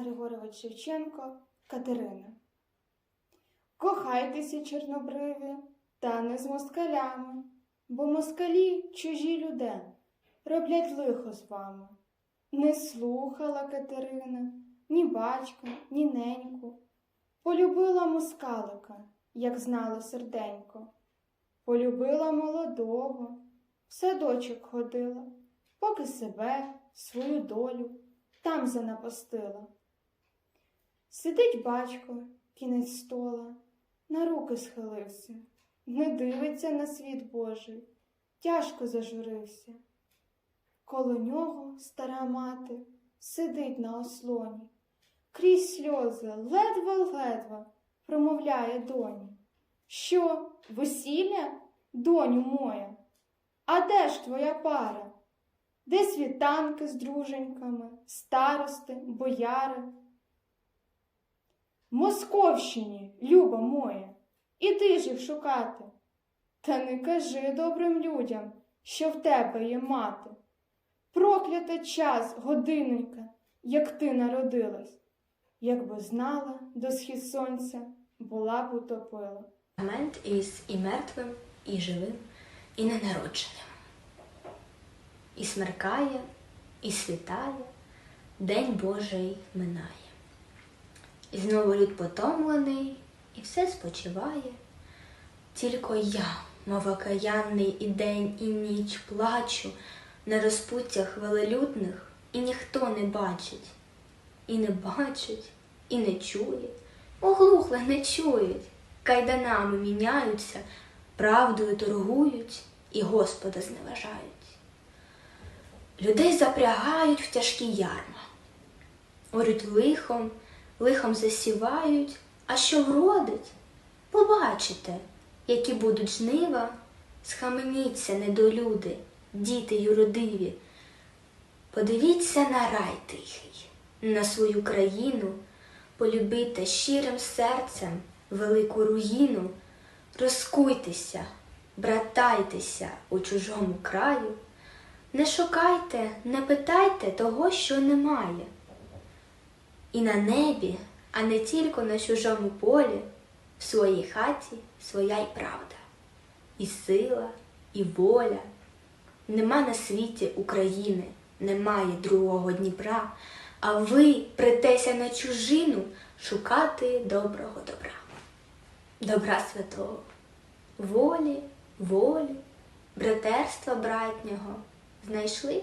Григорович Шевченко Катерина. Кохайтеся, чорнобриві, та не з москалями, бо москалі чужі люди, роблять лихо з вами. Не слухала Катерина ні батька, ні неньку. Полюбила москалика, як знала серденько. Полюбила молодого, в садочок ходила, поки себе, свою долю там занапастила. Сидить батько, кінець стола, на руки схилився, не дивиться на світ Божий, тяжко зажурився. Коло нього стара мати сидить на ослоні, крізь сльози ледве-ледве промовляє доні. Що, весілля, доню моя? А де ж твоя пара? Де світанки з друженьками, старости, бояри? Московщині, люба моя, іди ж їх шукати. Та не кажи добрим людям, що в тебе є мати. Проклята час, годинонька, як ти народилась. Якби знала до схід сонця, була б утопила. Момент із і мертвим, і живим, і ненародженим. І смеркає, і світає, День Божий минає. І знову люд потомлений, і все спочиває. Тільки я, мов окаянний, і день, і ніч плачу на розпуттях велелюдних, і ніхто не бачить, і не бачить, і не чує, оглухле не чують, кайданами міняються, правдою торгують і Господа зневажають. Людей запрягають в тяжкі ярма, орють лихом, лихом засівають, а що вродить, побачите, які будуть жнива, схаменіться недолюди, діти юродиві. Подивіться на рай тихий, на свою країну, полюбите щирим серцем велику руїну, розкуйтеся, братайтеся у чужому краю. Не шукайте, не питайте того, що немає. І на небі, а не тільки на чужому полі, в своїй хаті своя й правда, і сила, і воля. Нема на світі України, немає другого Дніпра, а ви притеся на чужину шукати доброго добра, добра святого, волі, волі, братерства братнього знайшли,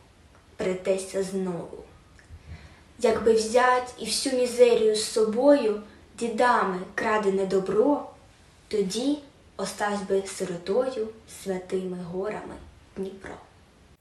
притеся знову. Якби взять і всю мізерію з собою дідами крадене добро, тоді оставсь би сиротою святими горами Дніпро.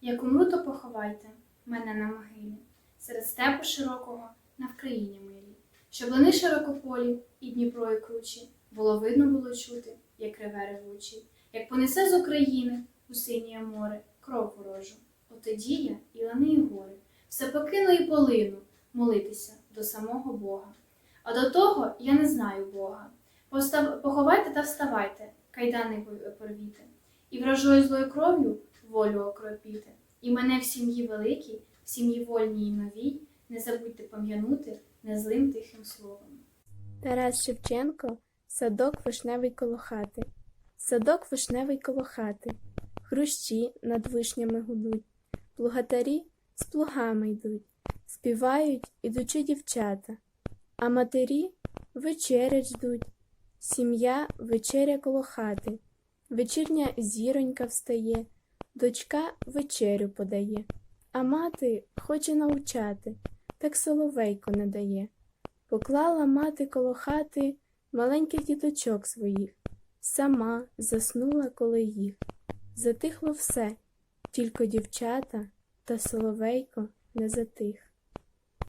Як умру, то поховайте мене на могилі, серед степу широкого на Вкраїні милі, щоб лани широкополі і Дніпро і кручі, було видно було чути, як реве ревучий, як понесе з України у синє море кров ворожу. От тоді я і лани, і гори, все покину і полину молитися до самого Бога. А до того я не знаю Бога. Постав... Поховайте та вставайте, кайдани порвіте, і вражою злою кров'ю волю окропіте. І мене в сім'ї великій, в сім'ї вольній і новій, не забудьте пом'янути незлим тихим словом. Тарас Шевченко Садок вишневий коло хати. Садок вишневий коло хати. Хрущі над вишнями гудуть. Плугатарі з плугами йдуть. Співають ідучи дівчата. А матері вечерять ждуть. Сім'я вечеря коло хати. Вечірня зіронька встає, дочка вечерю подає. А мати хоче навчати, так соловейко не дає. Поклала мати коло хати маленьких діточок своїх, сама заснула коло їх. Затихло все, тільки дівчата та соловейко не затих.